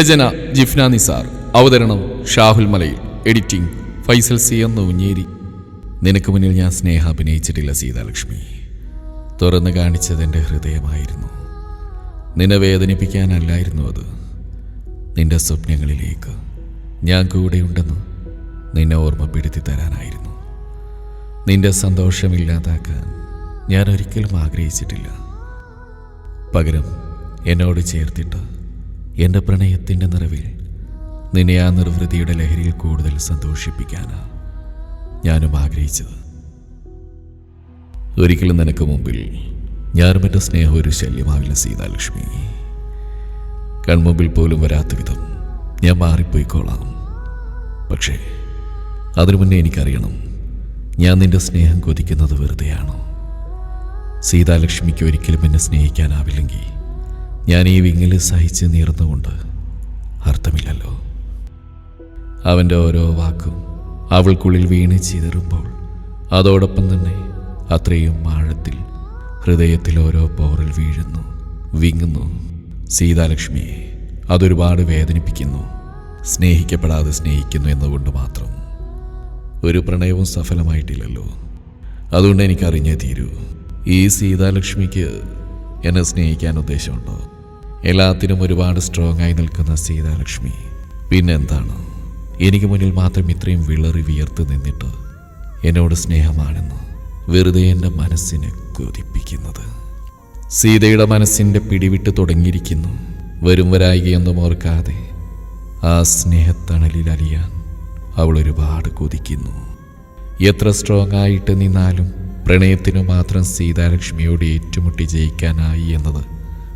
രചന ജിഫ്ന നിസാർ. അവതരണം ഷാഹുൽ മലയിൽ. Editing Faisal C എന്ന ഉഞ്ഞേരി നിനക്ക് മുന്നിൽ ഞാൻ സ്നേഹ അഭിനയിച്ചിട്ടില്ല സീതാലക്ഷ്മി. തുറന്നു കാണിച്ചത് എന്റെ ഹൃദയമായിരുന്നു. നിന്നെ വേദനിപ്പിക്കാനല്ലായിരുന്നു അത്. നിന്റെ സ്വപ്നങ്ങളിലേക്ക് ഞാൻ കൂടെയുണ്ടെന്ന് നിന്നെ ഓർമ്മപ്പെടുത്തി തരാനായിരുന്നു. നിന്റെ സന്തോഷമില്ലാതാക്കാൻ ഞാൻ ഒരിക്കലും ആഗ്രഹിച്ചിട്ടില്ല. പകരം എന്നോട് ചേർത്തിട്ട് എന്റെ പ്രണയത്തിന്റെ നിറവിൽ നിന്നെ ആ നിർവൃതിയുടെ ലഹരിയിൽ കൂടുതൽ സന്തോഷിപ്പിക്കാനാണ് ഞാനും ആഗ്രഹിച്ചത്. ഒരിക്കലും നിനക്ക് മുമ്പിൽ ഞാനും എന്റെ സ്നേഹം ഒരു ശല്യമാവില്ല സീതാലക്ഷ്മി. കൺമുമ്പിൽ പോലും വരാത്ത വിധം ഞാൻ മാറിപ്പോയിക്കോളാം. പക്ഷേ അതിനു മുന്നേ എനിക്കറിയണം ഞാൻ നിന്റെ സ്നേഹം കൊതിക്കുന്നത് വെറുതെയാണോ? സീതാലക്ഷ്മിക്ക് ഒരിക്കലും എന്നെ സ്നേഹിക്കാനാവില്ലെങ്കിൽ ഞാൻ ഈ വിങ്ങിൽ സഹിച്ച് നീർന്നുകൊണ്ട് അർത്ഥമില്ലല്ലോ. അവന്റെ ഓരോ വാക്കും അവൾക്കുള്ളിൽ വീണ് ചിതറുമ്പോൾ അതോടൊപ്പം തന്നെ അത്രയും ആഴത്തിൽ ഹൃദയത്തിൽ ഓരോ പോറിൽ വീഴുന്നു വിങ്ങുന്നു. സീതാലക്ഷ്മിയെ അതൊരുപാട് വേദനിപ്പിക്കുന്നു സ്നേഹിക്കപ്പെടാതെ സ്നേഹിക്കുന്നു എന്നുകൊണ്ട് മാത്രം. ഒരു പ്രണയവും സഫലമായിട്ടില്ലല്ലോ. അതുകൊണ്ട് എനിക്കറിഞ്ഞേ തീരൂ ഈ സീതാലക്ഷ്മിക്ക് എന്നെ സ്നേഹിക്കാൻ ഉദ്ദേശമുണ്ടോ? എല്ലാത്തിനും ഒരുപാട് സ്ട്രോങ് ആയി നിൽക്കുന്ന സീതാലക്ഷ്മി. പിന്നെന്താണ്? എനിക്ക് മുന്നിൽ മാത്രം ഇത്രയും വിളറി വിയർത്ത് നിന്നിട്ട് എന്നോട് സ്നേഹമാണെന്ന് വെറുതെ എന്റെ മനസ്സിനെ കൊതിപ്പിക്കുന്നത്. സീതയുടെ മനസ്സിന്റെ പിടിവിട്ട് തുടങ്ങിയിരിക്കുന്നു. വരും വരായികയൊന്നും ഓർക്കാതെ ആ സ്നേഹത്തണലിൽ അലിയാൻ അവൾ ഒരുപാട് കൊതിക്കുന്നു. എത്ര സ്ട്രോങ് ആയിട്ട് നിന്നാലും പ്രണയത്തിനു മാത്രം സീതാലക്ഷ്മിയോട് ഏറ്റുമുട്ടി ജയിക്കാനായി എന്നത്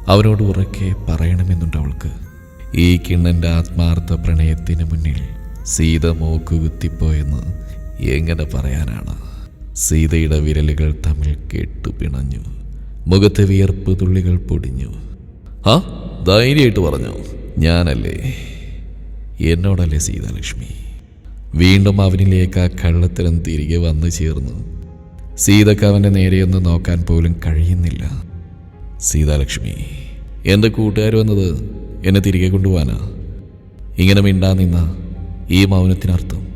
അവനോട് ഉറക്കെ പറയണമെന്നുണ്ട് അവൾക്ക്. ഈ കിണ്ണന്റെ ആത്മാർത്ഥ പ്രണയത്തിന് മുന്നിൽ സീത മൂക്കുകുത്തിപ്പോയെന്ന് എങ്ങനെ പറയാനാണ്? സീതയുടെ വിരലുകൾ തമ്മിൽ കെട്ടുപിണഞ്ഞു മുഖത്തെ വിയർപ്പ് തുള്ളികൾ പൊടിഞ്ഞു. ആ ധൈര്യമായിട്ട് പറഞ്ഞു. ഞാനല്ലേ? എന്നോടല്ലേ സീതാലക്ഷ്മി? വീണ്ടും അവനിലേക്ക് ആ കള്ളത്തരം തിരികെ വന്നു ചേർന്നു. സീതക്ക് അവന്റെ നേരെയൊന്ന് നോക്കാൻ പോലും കഴിയുന്നില്ല. സീതാലക്ഷ്മി. എന്റെ കൂട്ടുകാർ വന്നത്? എന്നെ തിരികെ കൊണ്ടുപോകാനാ ഇങ്ങനെ മിണ്ടാ നിന്ന ഈ മൗനത്തിനർത്ഥം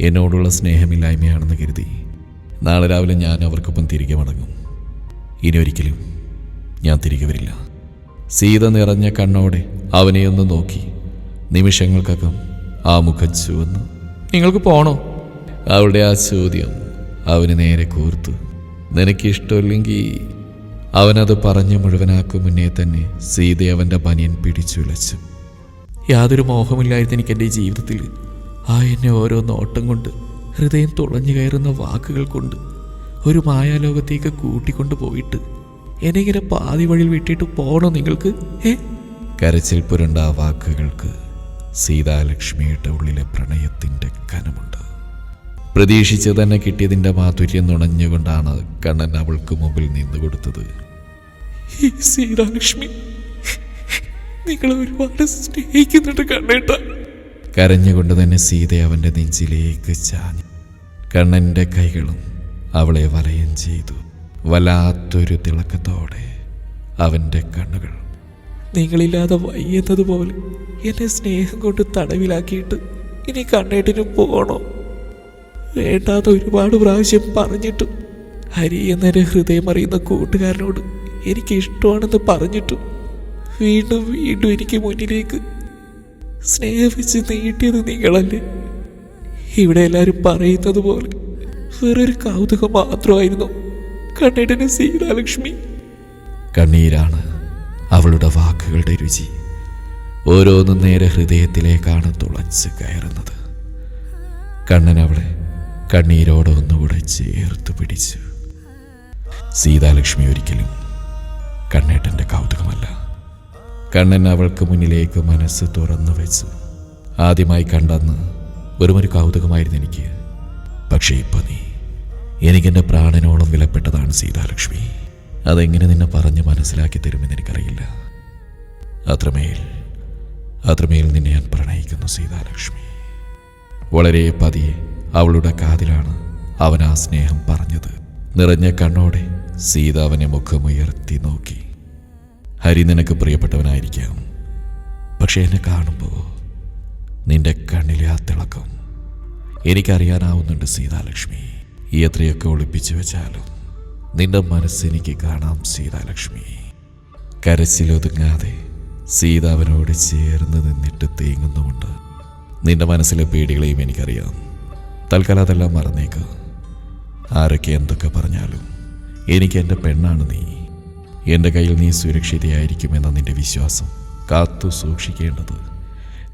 എന്നോടുള്ള സ്നേഹമില്ലായ്മയാണെന്ന് കരുതി നാളെ രാവിലെ ഞാൻ അവർക്കൊപ്പം തിരികെ മടങ്ങും. ഇനി ഒരിക്കലും ഞാൻ തിരികെ വരില്ല. സീത നിറഞ്ഞ കണ്ണോടെ അവനെയൊന്ന് നോക്കി നിമിഷങ്ങൾക്കകം ആ മുഖം ചുവന്നു. നിങ്ങൾക്ക് പോണോ? അവളുടെ ആ ചോദ്യം അവന് നേരെ കൂർത്തു. നിനക്കിഷ്ടമില്ലെങ്കിൽ അവനത് പറഞ്ഞു മുഴുവനാക്കും മുന്നേ തന്നെ സീത അവന്റെ പനിയൻ പിടിച്ചുലച്ചു. യാതൊരു മോഹമില്ലായിരുന്നു എനിക്ക് എന്റെ ജീവിതത്തിൽ. ആ എന്നെ ഓരോ നോട്ടം കൊണ്ട് ഹൃദയം തുളഞ്ഞു കയറുന്ന വാക്കുകൾ കൊണ്ട് ഒരു മായാലോകത്തേക്ക് കൂട്ടിക്കൊണ്ടു പോയിട്ട് എന്നെ ഇങ്ങനെ പാതി വഴിയിൽ വിട്ടിട്ട് പോകണോ നിങ്ങൾക്ക്? ഏ കരച്ചിൽ പുരണ്ട ആ വാക്കുകൾക്ക് സീതാലക്ഷ്മിയുടെ ഉള്ളിലെ പ്രണയത്തിന്റെ കനമുണ്ട്. പ്രതീക്ഷിച്ച് തന്നെ കിട്ടിയതിന്റെ മാധുര്യം നുണഞ്ഞുകൊണ്ടാണ് കണ്ണൻ അവൾക്ക് മുമ്പിൽ നിന്നു കൊടുത്തത്. സീതാലക്ഷ്മി നിങ്ങളെ ഒരുപാട് സ്നേഹിക്കുന്നുണ്ട് കണ്ണേട്ട. കരഞ്ഞുകൊണ്ട് തന്നെ സീത അവന്റെ നെഞ്ചിലേക്ക് ചാഞ്ഞു. കണ്ണന്റെ കൈകളും അവളെ വലയം ചെയ്തു. വല്ലാത്തൊരു തിളക്കത്തോടെ അവന്റെ കണ്ണുകൾ. നിങ്ങളില്ലാതെ വയ്യുന്നതുപോലെ എന്നെ സ്നേഹം കൊണ്ട് തടവിലാക്കിയിട്ട് ഇനി കണ്ണേട്ടിന് പോകണോ? വേണ്ടാത്ത ഒരുപാട് പ്രാവശ്യം പറഞ്ഞിട്ടും ഹരി എന്നൊരു ഹൃദയം അറിയുന്ന കൂട്ടുകാരനോട് എനിക്ക് ഇഷ്ടമാണെന്ന് പറഞ്ഞിട്ടും വീണ്ടും വീണ്ടും എനിക്ക് മുന്നിലേക്ക് സ്നേഹിച്ച് നീട്ടിയത് നിങ്ങളല്ലേ? ഇവിടെ എല്ലാവരും പറയുന്നത് പോലെ വേറൊരു കൗതുകം മാത്രമായിരുന്നു കണ്ണേട്ടന് സീതാലക്ഷ്മി. കണ്ണീരാണ് അവളുടെ വാക്കുകളുടെ രുചി. ഓരോന്നും നേരെ ഹൃദയത്തിലേക്കാണ് തുളച്ച് കയറുന്നത്. കണ്ണൻ അവളെ കണ്ണീരോടെ ഒന്നുകൂടെ ചേർത്ത് പിടിച്ചു. സീതാലക്ഷ്മി ഒരിക്കലും കണ്ണേട്ടന്റെ കൗതുകമല്ല. കണ്ണൻ അവൾക്ക് മുന്നിലേക്ക് മനസ്സ് തുറന്നു വെച്ചു ആദ്യമായി കണ്ടെന്ന് വെറുമൊരു കൗതുകമായിരുന്നു എനിക്ക്. പക്ഷേ ഇപ്പോൾ നീ എനിക്കെന്റെ പ്രാണനോളം വിലപ്പെട്ടതാണ് സീതാലക്ഷ്മി. അതെങ്ങനെ നിന്നെ പറഞ്ഞ് മനസ്സിലാക്കി തരുമെന്ന് എനിക്കറിയില്ല. അത്രമേൽ അത്രമേൽ നിന്നെ ഞാൻ പ്രണയിക്കുന്നു സീതാലക്ഷ്മി. വളരെ പതിയെ അവളുടെ കാതിലാണ് അവൻ ആ സ്നേഹം പറഞ്ഞത്. നിറഞ്ഞ കണ്ണോടെ സീത അവനെ മുഖമുയർത്തി നോക്കി. ഹരി നിനക്ക് പ്രിയപ്പെട്ടവനായിരിക്കാം. പക്ഷേ എന്നെ കാണുമ്പോൾ നിന്റെ കണ്ണിലെ ആ തിളക്കം എനിക്കറിയാനാവുന്നുണ്ട് സീതാലക്ഷ്മി. എത്രയൊക്കെ ഒളിപ്പിച്ചു വെച്ചാലും നിന്റെ മനസ്സെനിക്ക് കാണാം സീതാലക്ഷ്മി. കരച്ചിലൊതുങ്ങാതെ സീത അവനോട് ചേർന്ന് നിന്നിട്ട് തേങ്ങുന്നുമുണ്ട്. നിന്റെ മനസ്സിലെ പേടികളെയും എനിക്കറിയാം. തൽക്കാലം അതെല്ലാം മറന്നേക്ക്. ആരൊക്കെ എന്തൊക്കെ പറഞ്ഞാലും എനിക്ക് എന്റെ പെണ്ണാണ് നീ. എന്റെ കയ്യിൽ നീ സുരക്ഷിതയായിരിക്കുമെന്ന നിന്റെ വിശ്വാസം. കാത്തു സൂക്ഷിക്കേണ്ടത്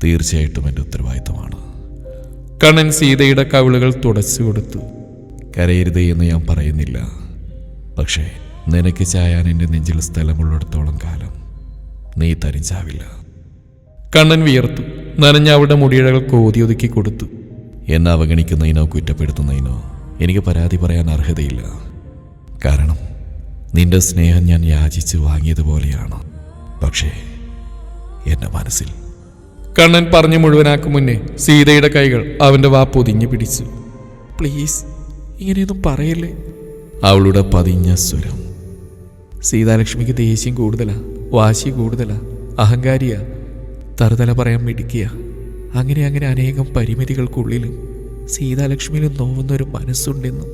തീർച്ചയായിട്ടും എന്റെ ഉത്തരവാദിത്തമാണ്. കണ്ണൻ സീതയുടെ കവിളുകൾ തുടച്ചു കൊടുത്തു. കരയരുത് എന്ന് ഞാൻ പറയുന്നില്ല. പക്ഷേ നിനക്ക് ചായാൻ എന്റെ നെഞ്ചിൽ സ്ഥലമുള്ളിടത്തോളം കാലം നീ തരിച്ചാവില്ല കണ്ണൻ വിയർത്തു. നനഞ്ഞ അവളുടെ മുടിയിഴകൾ കോതി ഒതുക്കി കൊടുത്തു. എന്നെ അവഗണിക്കുന്നതിനോ കുറ്റപ്പെടുത്തുന്നതിനോ എനിക്ക് പരാതി പറയാൻ അർഹതയില്ല. കാരണം നിന്റെ സ്നേഹം ഞാൻ യാചിച്ച് വാങ്ങിയതുപോലെയാണ് പക്ഷേ എന്റെ മനസ്സിൽ കണ്ണൻ പറഞ്ഞു മുഴുവനാക്കും മുന്നേ സീതയുടെ കൈകൾ അവന്റെ വാ പൊതിഞ്ഞു പിടിച്ചു. പ്ലീസ് ഇങ്ങനെയൊന്നും പറയല്ലേ? അവളുടെ പതിഞ്ഞ സ്വരം. സീതാലക്ഷ്മിക്ക് ദേഷ്യം കൂടുതലാ വാശി കൂടുതലാ അഹങ്കാരിയാ തറുതല പറയാൻ മിടിക്കുക അങ്ങനെ അങ്ങനെ അനേകം പരിമിതികൾക്കുള്ളിലും സീതാലക്ഷ്മിയിലും നോവുന്ന ഒരു മനസ്സുണ്ടെന്നും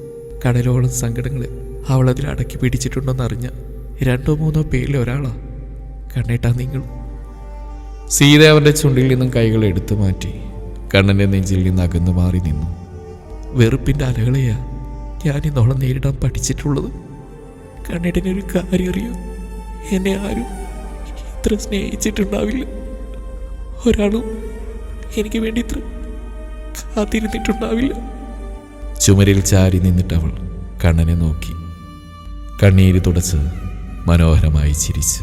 കടലോളം സങ്കടങ്ങൾ അവൾ അതിൽ അടക്കി പിടിച്ചിട്ടുണ്ടെന്നറിഞ്ഞ രണ്ടോ മൂന്നോ പേരിൽ ഒരാളാ. കണ്ണേട്ടാ നിങ്ങൾ. സീത അവന്റെ ചുണ്ടിൽ നിന്നും കൈകൾ എടുത്തു മാറ്റി കണ്ണന്റെ നെഞ്ചിൽ നിന്ന് അകന്നു മാറി നിന്നു. വെറുപ്പിന്റെ അലകളെയാ ഞാൻ ഇന്നോളം നേരിടാൻ പഠിച്ചിട്ടുള്ളത്. കണ്ണേട്ടനെ ഒരു കാര്യം അറിയോ? എന്നെ ആരും ഇത്ര സ്നേഹിച്ചിട്ടുണ്ടാവില്ല. ഒരാളും എനിക്ക് വേണ്ടി ഇത്ര കാത്തിരുന്നിട്ടുണ്ടാവില്ല. ചുമരിൽ ചാരി അവൾ കണ്ണനെ നോക്കി. കണ്ണീര് തുടച്ച് മനോഹരമായി ചിരിച്ച്.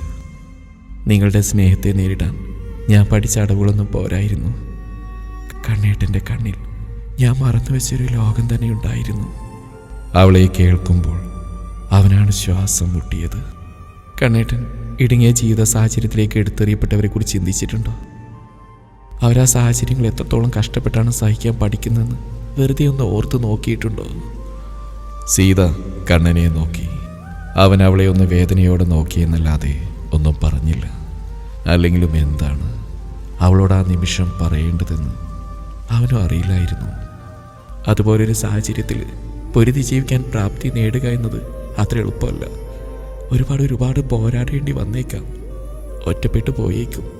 നിങ്ങളുടെ സ്നേഹത്തെ നേരിടാൻ ഞാൻ പഠിച്ച അടവുകളൊന്നും പോരായിരുന്നു. കണ്ണേട്ടന്റെ കണ്ണിൽ ഞാൻ മറന്നു വെച്ചൊരു ലോകം തന്നെ ഉണ്ടായിരുന്നു. അവളെ കേൾക്കുമ്പോൾ അവനാണ് ശ്വാസം മുട്ടിയത്. കണ്ണേട്ടൻ ഇടുങ്ങിയ ജീവിത സാഹചര്യത്തിലേക്ക് എടുത്തെറിയപ്പെട്ടവരെ കുറിച്ച് ചിന്തിച്ചിട്ടുണ്ടോ? അവരാ സാഹചര്യങ്ങൾ എത്രത്തോളം കഷ്ടപ്പെട്ടാണ് സഹിക്കാൻ പഠിക്കുന്നതെന്ന് വെറുതെ ഒന്ന് ഓർത്ത് നോക്കിയിട്ടുണ്ടോ? സീത കണ്ണനെ നോക്കി. അവൻ അവളെ ഒന്ന് വേദനയോടെ നോക്കിയെന്നല്ലാതെ ഒന്നും പറഞ്ഞില്ല. അല്ലെങ്കിലും എന്താണ്? അവളോട് ആ നിമിഷം പറയേണ്ടതെന്ന് അവനും അറിയില്ലായിരുന്നു. അതുപോലൊരു സാഹചര്യത്തിൽ പൊരുതി ജീവിക്കാൻ പ്രാപ്തി നേടുക എന്നത് അത്ര എളുപ്പമല്ല. ഒരുപാട് ഒരുപാട് പോരാടേണ്ടി വന്നേക്കാം. ഒറ്റപ്പെട്ടു പോയേക്കും.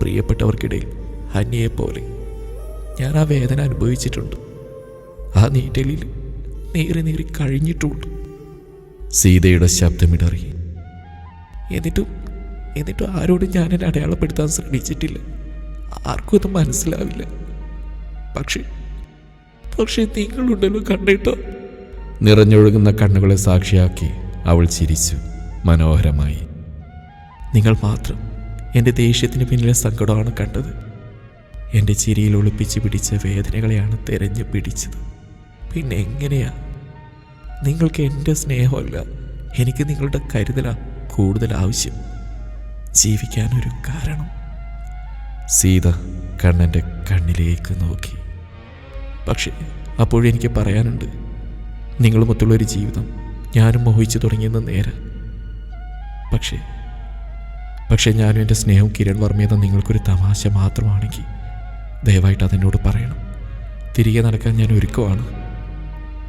പ്രിയപ്പെട്ടവർക്കിടയിൽ അന്യയെ പോലെ ഞാൻ ആ വേദന അനുഭവിച്ചിട്ടുണ്ട്. ആ നീറ്റലിൽ നേറി നേറി കഴിഞ്ഞിട്ടുണ്ട്. സീതയുടെ ശബ്ദമിടറി. എന്നിട്ടും എന്നിട്ടും ആരോടും ഞാൻ എന്നെ അടയാളപ്പെടുത്താൻ ശ്രമിച്ചിട്ടില്ല. ആർക്കും അത് മനസ്സിലാവില്ല. പക്ഷേ പക്ഷേ നിങ്ങളുണ്ടല്ലോ കണ്ടിട്ടോ. നിറഞ്ഞൊഴുകുന്ന കണ്ണുകളെ സാക്ഷിയാക്കി അവൾ ചിരിച്ചു മനോഹരമായി. നിങ്ങൾ മാത്രം എന്റെ ദേഷ്യത്തിന് പിന്നിലെ സങ്കടമാണ് കണ്ടത്. എന്റെ ചിരിയിൽ ഒളിപ്പിച്ച് പിടിച്ച വേദനകളെയാണ് തെരഞ്ഞു പിടിച്ചത്. പിന്നെ എങ്ങനെയാ? നിങ്ങൾക്ക് എന്റെ സ്നേഹമല്ല. എനിക്ക് നിങ്ങളുടെ കരുതലാ കൂടുതൽ ആവശ്യം. ജീവിക്കാനൊരു കാരണം. സീത കണ്ണന്റെ കണ്ണിലേക്ക് നോക്കി. പക്ഷേ അപ്പോഴെനിക്ക് പറയാനുണ്ട്. നിങ്ങളുമൊത്തുള്ളൊരു ജീവിതം ഞാനും മോഹിച്ചു തുടങ്ങിയെന്ന് നേരെ. പക്ഷേ പക്ഷേ ഞാനും എന്റെ സ്നേഹം കിരൺ വർമ്മയെന്ന നിങ്ങൾക്കൊരു തമാശ മാത്രമാണെങ്കിൽ ദയവായിട്ട് അതെന്നോട് പറയണം. തിരികെ നടക്കാൻ ഞാൻ ഒരുക്കമാണ്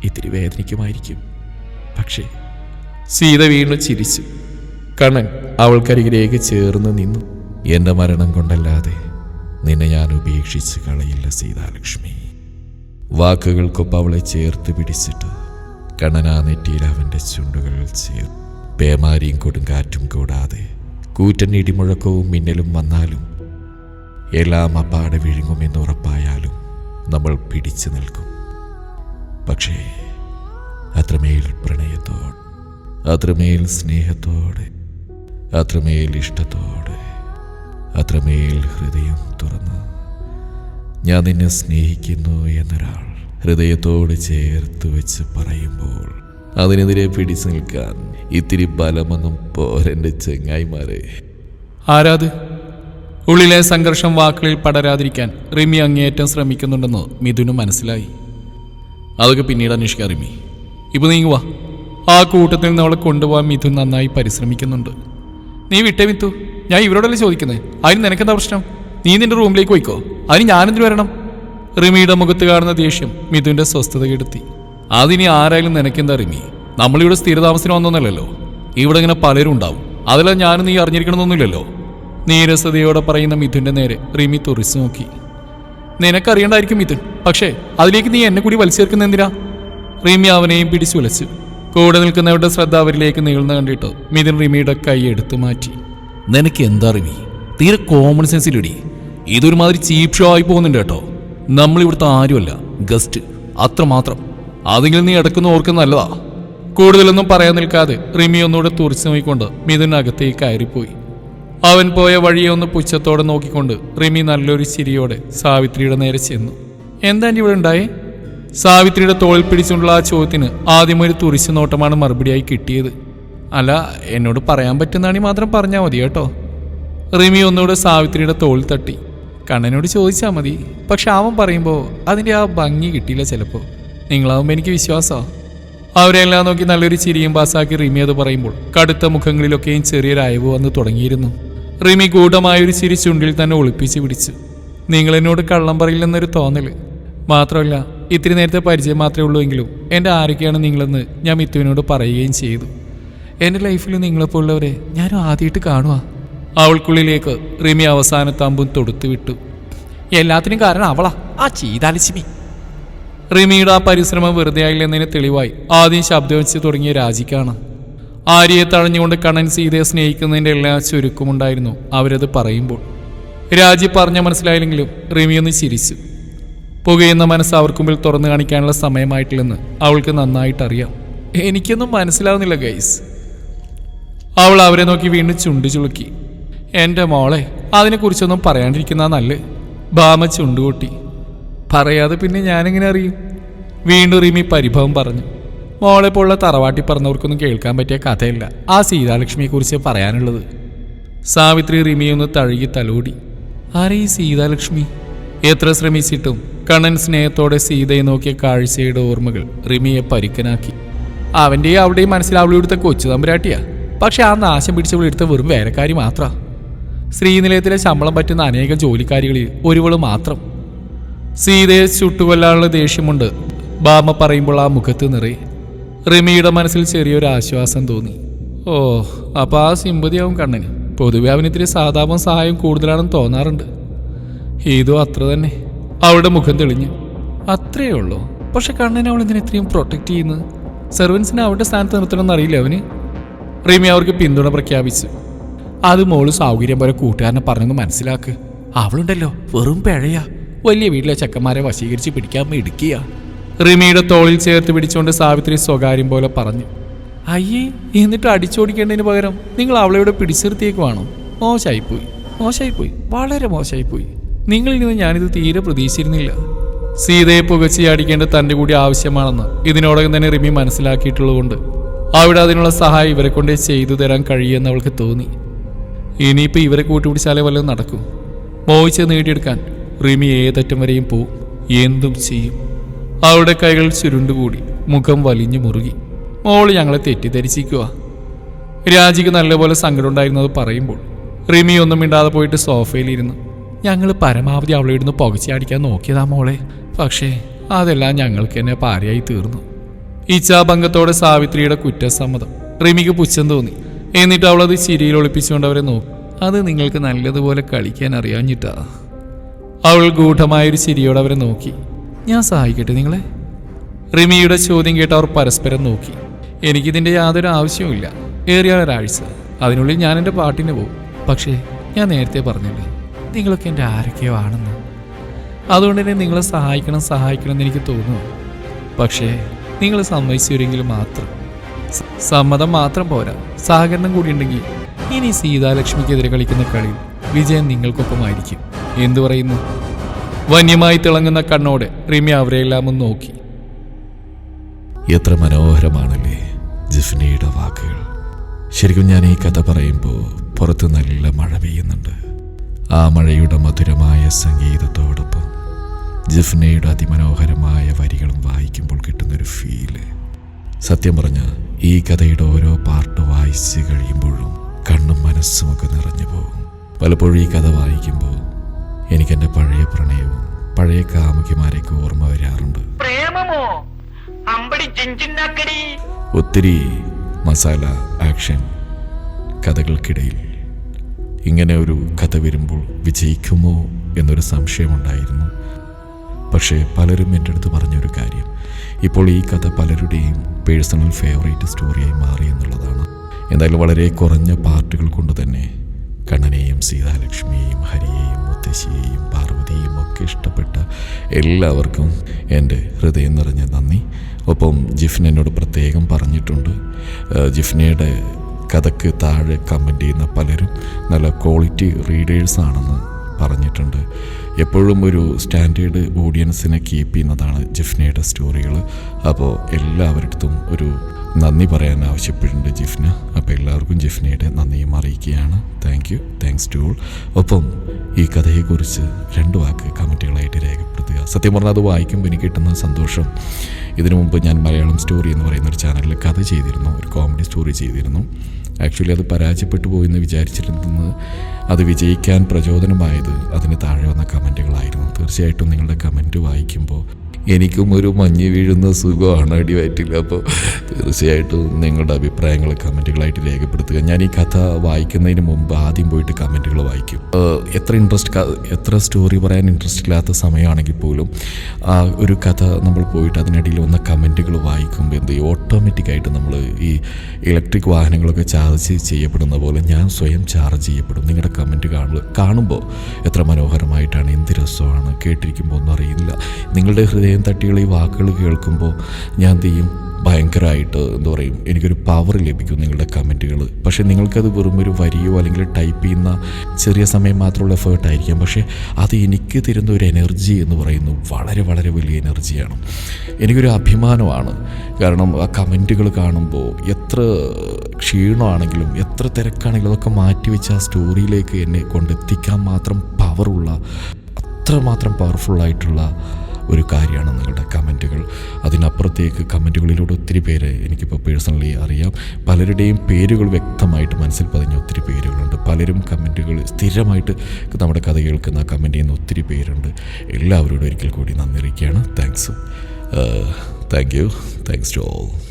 ഇത്തിരി വേദനിക്കുമായിരിക്കും. പക്ഷേ സീത വീണ്ടും ചിരിച്ചു. കണ്ണൻ അവൾക്കരികിലേക്ക് ചേർന്ന് നിന്നു. എന്റെ മരണം കൊണ്ടല്ലാതെ നിന്നെ ഞാൻ ഉപേക്ഷിച്ച് കളയില്ല സീതാലക്ഷ്മി. വാക്കുകൾക്കൊപ്പം അവളെ ചേർത്ത് പിടിച്ചിട്ട് കണ്ണനാ നെറ്റിയിൽ അവന്റെ ചുണ്ടുകൾ ചേർ പേമാരിയും കൊടുങ്കാറ്റും കൂടാതെ കൂറ്റൻ ഇടിമുഴക്കവും മിന്നലും വന്നാലും എല്ലാം അപ്പാടെ വിഴുങ്ങുമെന്ന് ഉറപ്പായാലും നമ്മൾ പിടിച്ചു നിൽക്കും. പക്ഷേ അത്രമേൽ പ്രണയത്തോട് അത്രമേൽ സ്നേഹത്തോടെ അത്രമേൽ ഇഷ്ടത്തോടെ അത്രമേൽ ഹൃദയം തുറന്ന് ഞാൻ നിന്നെ സ്നേഹിക്കുന്നു എന്നൊരാൾ ഹൃദയത്തോട് ചേർത്ത് വെച്ച് പറയുമ്പോൾ അതിനെതിരെ പിടിച്ചു നിൽക്കാൻ ഇത്തിരി ബലമൊന്നും പോരെന്റെ ചെങ്ങായിമാരെ. ആരാത്? ഉള്ളിലെ സംഘർഷം വാക്കുകളിൽ പടരാതിരിക്കാൻ റിമി അങ്ങേയറ്റം ശ്രമിക്കുന്നുണ്ടെന്ന് മിഥുനും മനസ്സിലായി. അതൊക്കെ പിന്നീട് അന്വേഷിക്കാം റിമി. ഇപ്പൊ നീങ്ങുവാ ആ കൂട്ടത്തിൽ നിന്ന് അവളെ കൊണ്ടുപോകാൻ മിഥുൻ നന്നായി പരിശ്രമിക്കുന്നുണ്ട്. നീ വിട്ടേ മിത്തു ഞാൻ ഇവരോടല്ലേ ചോദിക്കുന്നത് അതിന് നിനക്കെന്താ പ്രശ്നം? നീ നിന്റെ റൂമിലേക്ക് പോയിക്കോ. അതിന് ഞാനെന്തിനു വരണം? റിമിയുടെ മുഖത്ത് കാണുന്ന ദേഷ്യം മിഥുന്റെ സ്വസ്ഥത കെടുത്തി അതിനി ആരായാലും നിനക്കെന്താ റിമി? നമ്മളിവിടെ സ്ഥിരതാമസിന് വന്നൊന്നല്ലല്ലോ. ഇവിടെ ഇങ്ങനെ പലരും ഉണ്ടാവും. അതെല്ലാം ഞാനും നീ അറിഞ്ഞിരിക്കണമെന്നൊന്നുമില്ലല്ലോ. നീരസതയോടെ പറയുന്ന മിഥുന്റെ നേരെ റിമി തുറിച്ചു നോക്കി. നിനക്കറിയണ്ടായിരിക്കും മിഥുൻ പക്ഷേ അതിലേക്ക് നീ എന്നെ കൂടി വലിച്ചേർക്കുന്ന എന്തിനാ? റിമി അവനെയും പിടിച്ചു വിളിച്ചു കൂടെ നിൽക്കുന്നവരുടെ ശ്രദ്ധ അവരിലേക്ക് നീളുന്ന കണ്ടിട്ട് മിഥുൻ റിമിയുടെ കൈ എടുത്തു മാറ്റി. നിനക്ക് എന്താ റിമി? തീരെ കോമൺ സെൻസിലിടി ഇതൊരുമാതിരി ചീപ്പ് ഷോ ആയി പോകുന്നുണ്ട് കേട്ടോ. നമ്മൾ ഇവിടുത്തെ ആരുമല്ല ഗസ്റ്റ്. അത്രമാത്രം. അതെങ്കിലും നീ ഇടക്കുന്ന ഓർക്കുന്ന നല്ലതാ. കൂടുതലൊന്നും പറയാൻ നിൽക്കാതെ റിമി ഒന്നുകൂടെ തുറച്ചു നോക്കിക്കൊണ്ട് മിഥുൻ അകത്തേക്ക് കയറിപ്പോയി. അവൻ പോയ വഴിയെ ഒന്ന് പുച്ഛത്തോടെ നോക്കിക്കൊണ്ട് റിമി നല്ലൊരു ചിരിയോടെ സാവിത്രിയുടെ നേരെ ചെന്നു. എന്താ ഇവിടെ ഉണ്ടായി? സാവിത്രിയുടെ തോളിൽ പിടിച്ചുകൊണ്ടുള്ള ആ ചോദ്യത്തിന് ആദ്യം ഒരു തുറിച്ചു നോട്ടമാണ് മറുപടിയായി കിട്ടിയത്. അല്ല എന്നോട് പറയാൻ പറ്റുന്നതാണെങ്കിൽ മാത്രം പറഞ്ഞാൽ മതി കേട്ടോ. റിമി ഒന്നുകൂടെ സാവിത്രിയുടെ തോളിൽ തട്ടി. കണ്ണനോട് ചോദിച്ചാൽ മതി. പക്ഷെ അവൻ പറയുമ്പോൾ അതിന്റെ ആ ഭംഗി കിട്ടിയില്ല ചിലപ്പോൾ നിങ്ങളാവുമ്പോൾ എനിക്ക് വിശ്വാസമാണ് അവരെല്ലാം നോക്കി നല്ലൊരു ചിരിയും പാസാക്കി റിമി അത് പറയുമ്പോൾ കടുത്ത മുഖങ്ങളിലൊക്കെയും ചെറിയൊരു അയവ് വന്ന് തുടങ്ങിയിരുന്നു. റിമി ഗൂഢമായൊരു ചിരി ചുണ്ടിൽ തന്നെ ഒളിപ്പിച്ച് പിടിച്ചു. നിങ്ങൾ എന്നോട് കള്ളം പറയില്ലെന്നൊരു തോന്നൽ മാത്രമല്ല ഇത്തിരി നേരത്തെ പരിചയം മാത്രമേ ഉള്ളൂ എങ്കിലും എന്റെ ആരൊക്കെയാണ് നിങ്ങളെന്ന് ഞാൻ മിത്തുവിനോട് പറയുകയും ചെയ്തു. എന്റെ ലൈഫിൽ നിങ്ങളെപ്പോലുള്ളവരെ ഞാനും ആദ്യമായിട്ട് കാണുക അവൾക്കുള്ളിലേക്ക് റിമി അവസാന തമ്പും തൊടുത്തു വിട്ടു. എല്ലാത്തിനും കാരണം അവളാ ആ ചീതാലക്ഷ്മി. റിമിയുടെ ആ പരിശ്രമം വെറുതെ ആയില്ലെന്നതിന് തെളിവായി ആദ്യം ശബ്ദം വെച്ച് തുടങ്ങിയ രാജിക്കാണ്. ആര്യയെ തഴഞ്ഞുകൊണ്ട് കണ്ണൻ സീതയെ സ്നേഹിക്കുന്നതിന്റെ എല്ലാ ചുരുക്കമുണ്ടായിരുന്നു അവരത് പറയുമ്പോൾ രാജി പറഞ്ഞ മനസ്സിലായില്ലെങ്കിലും റിമിയൊന്ന് ചിരിച്ചു. പുകയുന്ന മനസ്സ് അവർക്ക് മുമ്പിൽ തുറന്നു കാണിക്കാനുള്ള സമയമായിട്ടില്ലെന്ന് അവൾക്ക് നന്നായിട്ടറിയാം. എനിക്കൊന്നും മനസ്സിലാവുന്നില്ല ഗൈസ് അവൾ അവരെ നോക്കി വീണ്ടും ചുണ്ടു ചുളുക്കി. എന്റെ മോളെ അതിനെക്കുറിച്ചൊന്നും പറയാണ്ടിരിക്കുന്ന നല്ല. ഭാമ ചുണ്ടുകൂട്ടി. പറയാതെ പിന്നെ ഞാനെങ്ങനെ അറിയും? വീണ്ടും റിമി പരിഭവം പറഞ്ഞു. മോളെ പോലുള്ള തറവാട്ടി പറഞ്ഞവർക്കൊന്നും കേൾക്കാൻ പറ്റിയ കഥയില്ല. ആ സീതാലക്ഷ്മിയെക്കുറിച്ച് പറയാനുള്ളത്. സാവിത്രി റിമിയൊന്ന് തഴുകി തലോടി. ആരെ സീതാലക്ഷ്മി? എത്ര ശ്രമിച്ചിട്ടും കണ്ണൻ സ്നേഹത്തോടെ സീതയെ നോക്കിയ കാഴ്ചയുടെ ഓർമ്മകൾ റിമിയെ പരുക്കനാക്കി. അവന്റെയും അവിടെയും മനസ്സിൽ എടുത്ത കൊച്ചു തമ്പുരാട്ടിയാ. പക്ഷെ ആ നാശം പിടിച്ചവളെടുത്ത വെറും വേലക്കാരി മാത്ര. ശ്രീനിലയത്തിലെ ശമ്പളം പറ്റുന്ന അനേകം ജോലിക്കാരികളിൽ ഒരുവൾ മാത്രം. സീതയെ ചുട്ടുകൊല്ലാനുള്ള ദേഷ്യമുണ്ട്. ബാമ പറയുമ്പോൾ ആ മുഖത്ത് നിറയെ. റിമിയുടെ മനസ്സിൽ ചെറിയൊരു ആശ്വാസം തോന്നി. ഓ അപ്പൊ ആ സിമ്പതിയാവും കണ്ണന്. പൊതുവെ അവന് ഇത്തിരി സാധാപം സഹായം കൂടുതലാണെന്ന് തോന്നാറുണ്ട്. ഇതും അത്ര തന്നെ. അവളുടെ മുഖം തെളിഞ്ഞു. അത്രേ ഉള്ളൂ. പക്ഷെ കണ്ണനെ അവൾ എന്തിനാ ഇത്രയും പ്രൊട്ടക്ട് ചെയ്യുന്നത്? സെർവൻസിനെ അവളുടെ സ്ഥാനത്ത് നിർത്തണമെന്ന് അറിയില്ല അവന്? റിമി അവർക്ക് പിന്തുണ പ്രഖ്യാപിച്ചു. അത് മോൾ സൗകര്യം പോലെ കൂട്ടുകാരനെ പറഞ്ഞൊന്ന് മനസ്സിലാക്ക്. അവളുണ്ടല്ലോ വെറും പിഴയാ. വലിയ വീട്ടിലെ ചെക്കന്മാരെ വശീകരിച്ച് പിടിക്കാൻ ഇടുക്കിയ റിമിയുടെ തോളിൽ ചേർത്ത് പിടിച്ചുകൊണ്ട് സാവിത്രി സ്വകാര്യം പോലെ പറഞ്ഞു അയ്യേ എന്നിട്ട് അടിച്ചോടിക്കേണ്ടതിന് പകരം നിങ്ങൾ അവളെ ഇവിടെ പിടിച്ചിർത്തിയേക്കുവാണോ മോശമായിപ്പോയി മോശമായിപ്പോയി വളരെ മോശമായിപ്പോയി നിങ്ങളിൽ നിന്ന് ഞാനിത് തീരെ പ്രതീക്ഷിച്ചിരുന്നില്ല. സീതയെ പുകച്ചി അടിക്കേണ്ട തന്റെ കൂടി ആവശ്യമാണെന്ന് ഇതിനോടകം തന്നെ റിമി മനസ്സിലാക്കിയിട്ടുള്ളതുകൊണ്ട് അവിടെ അതിനുള്ള സഹായം ഇവരെ കൊണ്ടേ ചെയ്തു തരാൻ കഴിയുമെന്ന് അവൾക്ക് തോന്നി. ഇനിയിപ്പോൾ ഇവരെ കൂട്ടുപിടിച്ചാലേ വല്ലതും നടക്കും. മോഹിച്ച് നേടിയെടുക്കാൻ റിമി ഏതറ്റം വരെയും പോവും. എന്തും ചെയ്യും. അവളുടെ കൈകൾ ചുരുണ്ടുകൂടി മുഖം വലിഞ്ഞു മുറുകി. മോൾ ഞങ്ങളെ തെറ്റിദ്ധരിച്ചിരിക്കുക രാജിക്ക് നല്ലപോലെ സങ്കടം ഉണ്ടായിരുന്നത് പറയുമ്പോൾ റിമി ഒന്നും മിണ്ടാതെ പോയിട്ട് സോഫയിലിരുന്നു ഞങ്ങൾ പരമാവധി അവളെ ഇടുന്ന് പുകച്ചാടിക്കാൻ നോക്കിയതാ മോളെ. പക്ഷേ അതെല്ലാം ഞങ്ങൾക്ക് തന്നെ പാരയായി തീർന്നു. ഇച്ഛാഭംഗത്തോടെ സാവിത്രിയുടെ കുറ്റസമ്മതം റിമിക്ക് പുച്ഛം തോന്നി. എന്നിട്ട് അവളത് ചിരിയിൽ ഒളിപ്പിച്ചുകൊണ്ട് അവരെ നോക്കി. അത് നിങ്ങൾക്ക് നല്ലതുപോലെ കളിക്കാൻ അറിയാഞ്ഞിട്ടാ. അവൾ ഗൂഢമായൊരു ചിരിയോടെ അവരെ നോക്കി. ഞാൻ സഹായിക്കട്ടെ നിങ്ങളെ? റിമിയുടെ ചോദ്യം കേട്ട് അവർ പരസ്പരം നോക്കി. എനിക്കിതിന്റെ യാതൊരു ആവശ്യവുമില്ല. ഏറിയ ഒരാഴ്ച. അതിനുള്ളിൽ ഞാൻ എന്റെ പാട്ടിന് പോകും പക്ഷേ ഞാൻ നേരത്തെ പറഞ്ഞില്ലേ. നിങ്ങളൊക്കെ എന്റെ ആരൊക്കെയോ ആണെന്ന്. അതുകൊണ്ട് തന്നെ നിങ്ങളെ സഹായിക്കണം സഹായിക്കണം എന്ന് എനിക്ക് തോന്നുന്നു. പക്ഷേ നിങ്ങൾ സമ്മതിച്ചുവരെങ്കിൽ മാത്രം. സമ്മതം മാത്രം പോരാ. സഹകരണം കൂടി ഉണ്ടെങ്കിൽ ഇനി സീതാലക്ഷ്മിക്കെതിരെ കളിക്കുന്ന കളിയിൽ വിജയം നിങ്ങൾക്കൊപ്പമായിരിക്കും. എന്തു പറയുന്നു? വന്യമായി തിളങ്ങുന്ന കണ്ണോടെ റിമി അവരെയെല്ലാം ഒന്ന് നോക്കി. എത്ര മനോഹരമാണല്ലേ ജിഫ്നയുടെ വാക്കുകൾ. ശരിക്കും ഞാൻ ഈ കഥ പറയുമ്പോൾ പുറത്ത് നല്ല മഴ പെയ്യുന്നുണ്ട്. ആ മഴയുടെ മധുരമായ സംഗീതത്തോടൊപ്പം ജിഫ്നയുടെ അതിമനോഹരമായ വരികളും വായിക്കുമ്പോൾ കിട്ടുന്നൊരു ഫീൽ സത്യം പറഞ്ഞ് ഈ കഥയുടെ ഓരോ പാർട്ട് വായിച്ച് കഴിയുമ്പോഴും കണ്ണും മനസ്സുമൊക്കെ നിറഞ്ഞു പോകും. പലപ്പോഴും ഈ കഥ വായിക്കുമ്പോൾ എനിക്കെന്റെ പഴയ പ്രണയവും പഴയ കാമുകിമാരെയൊക്കെ ഓർമ്മ വരാറുണ്ട്. പ്രേമമോ? അമ്പടി ഒത്തിരി മസാല ആക്ഷൻ കഥകൾക്കിടയിൽ ഇങ്ങനെ ഒരു കഥ വരുമ്പോൾ വിജയിക്കുമോ എന്നൊരു സംശയമുണ്ടായിരുന്നു. പക്ഷേ പലരും എന്റെ അടുത്ത് പറഞ്ഞൊരു കാര്യം. ഇപ്പോൾ ഈ കഥ പലരുടെയും പേഴ്സണൽ ഫേവറേറ്റ് സ്റ്റോറിയായി മാറി എന്നുള്ളതാണ്. എന്തായാലും വളരെ കുറഞ്ഞ പാർട്ടുകൾ കൊണ്ട് തന്നെ കണ്ണനെയും സീതാലക്ഷ്മിയെയും ഹരിയെയും മുത്തശ്ശിയെയും പാർവതിയെയും ഒക്കെ ഇഷ്ടപ്പെട്ട എല്ലാവർക്കും എന്റെ ഹൃദയം നിറഞ്ഞ നന്ദി. ഒപ്പം എന്നോട് പ്രത്യേകം പറഞ്ഞിട്ടുണ്ട്. ജിഫ്നയുടെ കഥക്ക് താഴെ കമന്റ് ചെയ്യുന്ന പലരും നല്ല ക്വാളിറ്റി റീഡേഴ്സ് ആണെന്ന് പറഞ്ഞിട്ടുണ്ട്. എപ്പോഴും ഒരു സ്റ്റാൻഡേർഡ് ഓഡിയൻസിനെ കീപ്പ് ചെയ്യുന്നതാണ് ജിഫ്നയുടെ സ്റ്റോറികൾ അപ്പോൾ എല്ലാവർക്കും ഒരു നന്ദി പറയാൻ ആവശ്യപ്പെട്ടിട്ടുണ്ട് ജിഫ്ന. അപ്പോൾ എല്ലാവർക്കും ജിഫ്നയുടെ നന്ദിയും അറിയിക്കുകയാണ്. Thank you thanks to all ഒപ്പം ഈ കഥയെക്കുറിച്ച് രണ്ട് വാക്ക് കമന്റുകളായിട്ട് രേഖപ്പെടുത്തുക. സത്യം പറഞ്ഞാൽ അത് വായിക്കുമ്പോൾ എനിക്ക് കിട്ടുന്ന സന്തോഷം. ഇതിനു മുമ്പ് ഞാൻ മലയാളം സ്റ്റോറി എന്ന് പറയുന്ന ഒരു ചാനലിൽ കഥ ചെയ്തിരുന്നു. ഒരു കോമഡി സ്റ്റോറി ചെയ്തിരുന്നു. ആക്ച്വലി അത് പരാജയപ്പെട്ടു പോയെന്ന് വിചാരിച്ചിരുന്നത്. അത് വിജയിക്കാൻ പ്രചോദനമായത് അതിന് താഴെ വന്ന കമന്റുകളായിരുന്നു തീർച്ചയായിട്ടും നിങ്ങളുടെ കമന്റ് വായിക്കുമ്പോൾ എനിക്കും ഒരു മഞ്ഞ് വീഴുന്ന സുഖമാണ് അടിവയറ്റില്ല. അപ്പോൾ തീർച്ചയായിട്ടും നിങ്ങളുടെ അഭിപ്രായങ്ങൾ കമന്റുകളായിട്ട് രേഖപ്പെടുത്തുക. ഞാൻ ഈ കഥ വായിക്കുന്നതിന് മുമ്പ് ആദ്യം പോയിട്ട് കമന്റുകൾ വായിക്കും. എത്ര ഇൻട്രസ്റ്റ് എത്ര സ്റ്റോറി പറയാൻ ഇൻട്രസ്റ്റ് ഇല്ലാത്ത സമയമാണെങ്കിൽ പോലും ഒരു കഥ നമ്മൾ പോയിട്ട് അതിനിടയിൽ വന്ന കമന്റുകൾ വായിക്കുമ്പോൾ എന്ത് ചെയ്യും? ഓട്ടോമാറ്റിക്കായിട്ട് നമ്മൾ ഈ ഇലക്ട്രിക് വാഹനങ്ങളൊക്കെ ചാർജ് ചെയ്യപ്പെടുന്ന പോലെ ഞാൻ സ്വയം ചാർജ് ചെയ്യപ്പെടും. നിങ്ങളുടെ കമന്റ് കാണുക കാണുമ്പോൾ എത്ര മനോഹരമായിട്ടാണ് എന്ത് രസമാണ് കേട്ടിരിക്കുമ്പോൾ ഒന്നും അറിയില്ല നിങ്ങളുടെ ഹൃദയം തട്ടിയുള്ള ഈ വാക്കുകൾ കേൾക്കുമ്പോൾ ഞാൻ ചെയ്യും? ഭയങ്കരമായിട്ട് എന്താ പറയും? എനിക്കൊരു പവർ ലഭിക്കും നിങ്ങളുടെ കമന്റുകൾ പക്ഷേ നിങ്ങൾക്കത് വെറും ഒരു വരിയോ അല്ലെങ്കിൽ ടൈപ്പ് ചെയ്യുന്ന ചെറിയ സമയം മാത്രമുള്ള എഫേർട്ട് ആയിരിക്കാം. പക്ഷേ അത് എനിക്ക് തരുന്ന ഒരു എനർജി എന്ന് പറയുന്നു വളരെ വളരെ വലിയ എനർജിയാണ് എനിക്കൊരു അഭിമാനമാണ്. കാരണം ആ കമന്റുകൾ കാണുമ്പോൾ എത്ര ക്ഷീണമാണെങ്കിലും എത്ര തിരക്കാണെങ്കിലും അതൊക്കെ മാറ്റിവെച്ച് ആ സ്റ്റോറിയിലേക്ക് എന്നെ കൊണ്ടെത്തിക്കാൻ മാത്രം പവറുള്ള അത്രമാത്രം പവർഫുള്ളായിട്ടുള്ള ഒരു കാര്യമാണ് നിങ്ങളുടെ കമന്റുകൾ. അതിനപ്പുറത്തേക്ക് കമന്റുകളിലൂടെ ഒത്തിരി പേര് എനിക്കിപ്പോൾ പേഴ്സണലി അറിയാം. പലരുടെയും പേരുകൾ വ്യക്തമായിട്ട് മനസ്സിൽ പതിഞ്ഞ ഒത്തിരി പേരുകളുണ്ട്. പലരും കമന്റുകൾ സ്ഥിരമായിട്ട് നമ്മുടെ കഥ കേൾക്കുന്ന കമന്റ് ചെയ്യുന്ന ഒത്തിരി പേരുണ്ട്. എല്ലാവരോടും ഒരിക്കൽ കൂടി നന്ദി അറിയിക്കുകയാണ്. Thanks. Thank you. Thanks to all.